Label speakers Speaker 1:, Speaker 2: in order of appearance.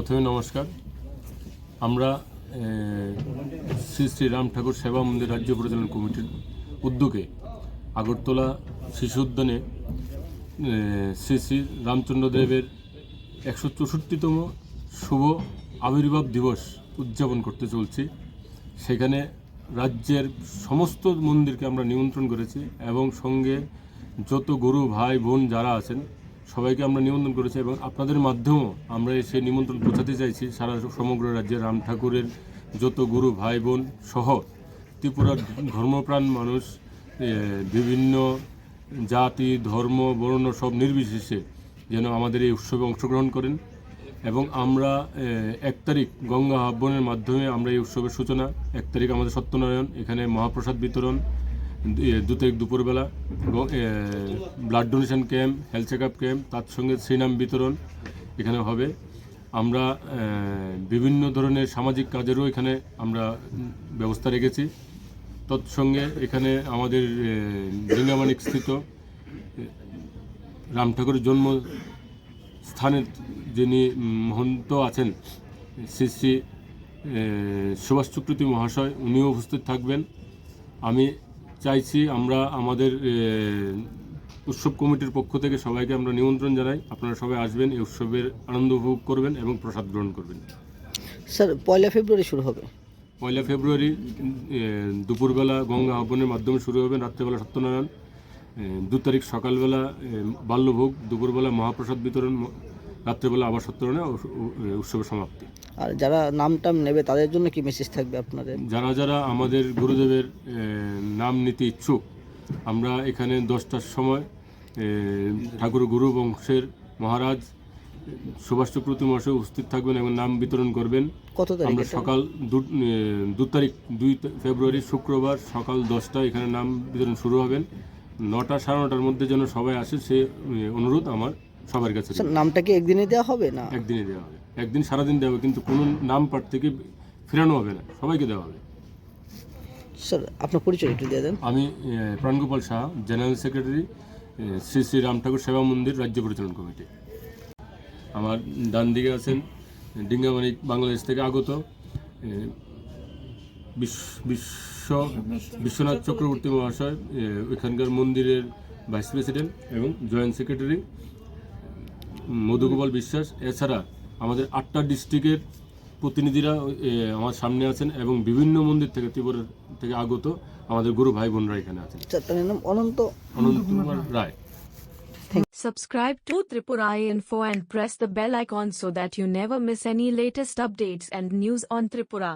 Speaker 1: প্রথমে নমস্কার। আমরা শ্রী শ্রী রাম ঠাকুর সেবা মন্দির রাজ্য পরিচালন কমিটির উদ্যোগে আগরতলা শিশু উদ্যানে শ্রী শ্রী রামচন্দ্র দেবের একশো চৌষট্টিতম শুভ আবির্ভাব দিবস উদযাপন করতে চলছি। সেখানে রাজ্যের সমস্ত মন্দিরকে আমরা নিমন্ত্রণ করেছি এবং সঙ্গে যত গুরু, ভাই, বোন যারা আছেন সবাইকে আমরা নিমন্ত্রণ করেছি এবং আপনাদের মাধ্যমেও আমরা সেই নিমন্ত্রণ পৌঁছাতে চাইছি। সারা সমগ্র রাজ্যে রাম ঠাকুরের যত গুরু ভাই বোন সহ ত্রিপুরার ধর্মপ্রাণ মানুষ বিভিন্ন জাতি, ধর্ম, বর্ণ সব নির্বিশেষে যেন আমাদের এই উৎসবে অংশগ্রহণ করেন এবং আমরা এক তারিখ গঙ্গা আহ্বানের মাধ্যমে আমরা এই উৎসবের সূচনা, এক তারিখ আমাদের সত্যনারায়ণ, এখানে মহাপ্রসাদ বিতরণ দু- তারিখ দুপুরবেলা blood donation camp health check up camp তার সঙ্গে শ্রীনাম বিতরণ এখানে হবে। আমরা বিভিন্ন ধরনের সামাজিক কাজেরও এখানে আমরা ব্যবস্থা রেখেছি। তৎসঙ্গে এখানে আমাদের লিঙ্গামানিক স্থিত রাম ঠাকুরের জন্ম স্থানের যিনি মহন্ত আছেন, শ্রী শ্রী সুভাষ চক্রবর্তী মহাশয়, উনিও উপস্থিত থাকবেন। আমি চাইছি আমরা আমাদের উৎসব কমিটির পক্ষ থেকে সবাইকে আমরা নিমন্ত্রণ জানাই। আপনারা সবাই আসবেন এই উৎসবের আনন্দ উপভোগ করবেন এবং প্রসাদ গ্রহণ করবেন।
Speaker 2: স্যার পয়লা ফেব্রুয়ারি শুরু হবে।
Speaker 1: পয়লা ফেব্রুয়ারি দুপুরবেলা গঙ্গা আহ্বানের মাধ্যমে শুরু হবে রাত্রেবেলা সত্যনারায়ণ। দু তারিখ সকালবেলা বাল্যভোগ দুপুরবেলা মহাপ্রসাদ বিতরণ রাত্রেবেলা আবার ও- উৎসবের সমাপ্তি।
Speaker 2: আর যারা নাম টাম নেবে তাদের জন্য কি মেসেজ থাকবে আপনাদের?
Speaker 1: যারা যারা আমাদের গুরুদেবের নাম নিতে ইচ্ছুক আমরা এখানে দশটার সময় ঠাকুর গুরু বংশের মহারাজ সুভাষ চক্রবর্তী মহাশয় উপস্থিত থাকবেন এবং নাম বিতরণ করবেন।
Speaker 2: কত তারিখ
Speaker 1: আমরা সকাল দু দু তারিখ দুই ফেব্রুয়ারি শুক্রবার সকাল দশটায় এখানে নাম বিতরণ শুরু হবেন নটা সাড়ে নটার মধ্যে যেন সবাই আসে সে অনুরোধ আমার। সবার কাছে
Speaker 2: স্যার নামটা কি একদিনে দেওয়া হবে না?
Speaker 1: একদিনে দেওয়া হবে। একদিন সারাদিন দেওয়া হবে কিন্তু কোনো নাম পাঠ থেকে ফেরানো হবে না। সবাইকে দেওয়া হবে।
Speaker 2: স্যার আপনার পরিচয় একটু দিয়ে দেন।
Speaker 1: আমি প্রাণগোপাল শাহ জেনারেল সেক্রেটারি শ্রী শ্রী রাম ঠাকুর সেবা মন্দির রাজ্য পরিচালন কমিটি। আমার ডান দিকে আছেন ডিঙ্গামানিক বাংলাদেশ থেকে আগত বিশ্ব- বিশ্ব বিশ্বনাথ চক্রবর্তী মহাশয় ওইখানকার মন্দিরের ভাইস প্রেসিডেন্ট এবং জয়েন্ট সেক্রেটারি মধুগোপাল বিশ্বাস এছাড়া আমাদের আটটা ডিস্ট্রিক্টের প্রতিনিধিরা আমার সামনে আছেন এবং বিভিন্ন মন্দির থেকে ত্রিপুরা থেকে আগত আমাদের গুরু ভাই বোনরা এখানে আছেন
Speaker 2: অনন্ত
Speaker 1: অনন্ত কুমার রায়
Speaker 3: Subscribe to Tripura Info and press the bell icon so that you never miss any latest updates and news on Tripura.